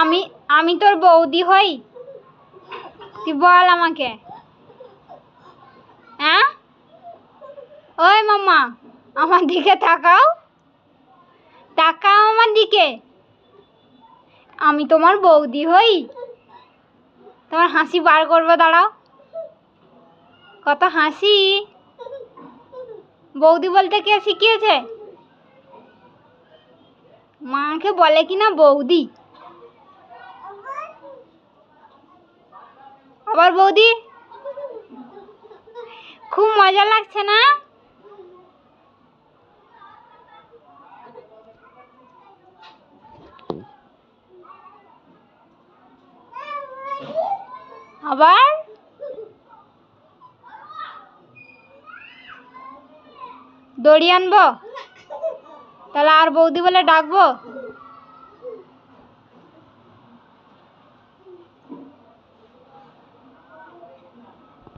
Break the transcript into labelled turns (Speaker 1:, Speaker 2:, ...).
Speaker 1: আমি আমি তোর বৌদি হই? তুই বল আমাকে। হ্যাঁ ওই মাম্মা, আমার দিকে তাকাও। তাকাও আমার দিকে। আমি তোমার বৌদি হই। তোমার হাসি বার করব, দাঁড়াও। কত হাসি। বৌদি বলতে কে শিখিয়েছে? মাকে বলে কি না বৌদি। আবার বৌদি? খুব মজা লাগছে না? আবার? দড়ি আনব? তাহলে আর বৌদি বলে ডাকবো?